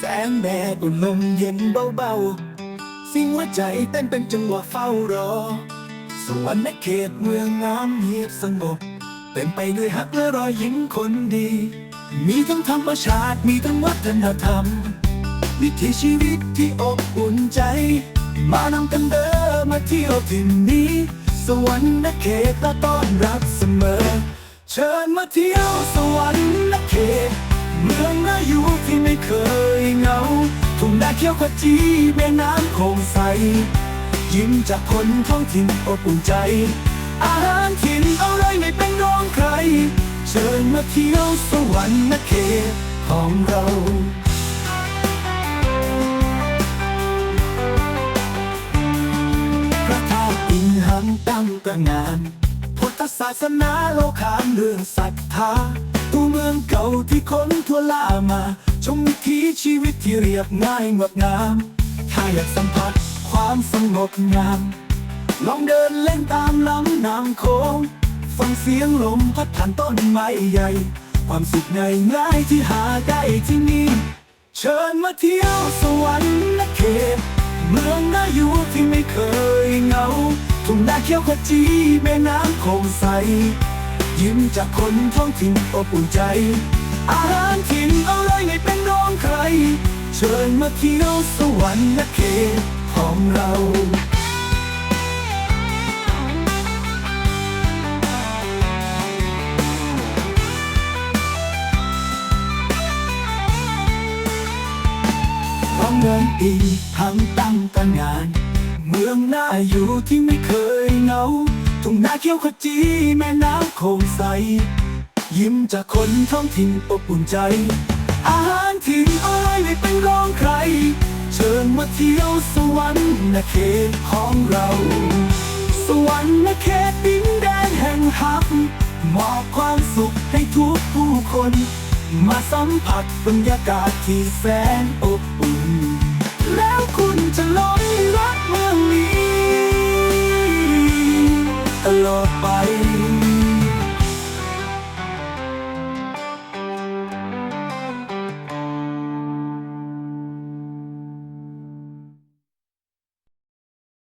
แสงแดดอุ่นลมเย็นเบาๆสิ่งหัวใจเต้นเป็นจังหวะเฝ้ารอ สวรรค์ในเขตเมืองงามเงียบสงบ เต็มไปด้วยฮักและรอยยิ้มคนดี มีทั้งธรรมชาติมีทั้งวัฒนธรรม วิถีชีวิตที่อบอุ่นใจ มานำกันเด้อมาเที่ยวที่นี้ สวรรค์นเขตต้อนรับเสมอ เชิญมาเที่ยวสวรรค์ เขียวขจีแม่น้ำคงใส ยิ้มจากคนท้องถิ่นอบอุ่นใจ อาหารถิ่นอร่อยไม่เป็นรองใคร เชิญมาเที่ยวสวรรค์นเขตของเราพระธาตุอินหังตั้งตระงาน พุทธศาสนาโลกานเรื่องศรัทธาตัวเมืองเก่าที่คนทั่วลามา ชมวิถีชีวิตที่เรียบง่ายงดงาม ถ้าอยากสัมผัสความสงบงาม ลองเดินเล่นตามลำน้ำโค้งฟังเสียงลมพัดผ่านต้นไม้ใหญ่ ความสุขง่ายง่ายที่หาได้ที่นี่เชิญมาเที่ยวสวรรค์นเขตเมืองน่าอยู่ที่ไม่เคยเหงา ทุ่งนาเขียวขจีแม่น้ำคงใส ยิ้มจากคนท้องถิ่นอบอุ่นใจ อาหารถิ่นอร่อยไม่เป็นรองใคร เชิญมาเที่ยวสวรรค์นเขตของเราพร้อมเงินอีกทั้งตั้งตางงาน เมืองน่าอยู่ที่ไม่เคยเหงาทุ่งนาเขียวขจีแม่น้ำคงใส ยิ้มจากคนท้องถิ่นอบอุ่นใจ อาหารถิ่นอร่อยไม่เป็นรองใคร เชิญมาเที่ยวสวรรค์นาเขตของเรา สวรรค์นาเขตดินแดนแห่งฮักมอบความสุขให้ทุกผู้คน มาสัมผัสบรรยากาศที่แสนอบอุ่น แล้วคุณจะหลงรักเมืองนี้ ตลอดไป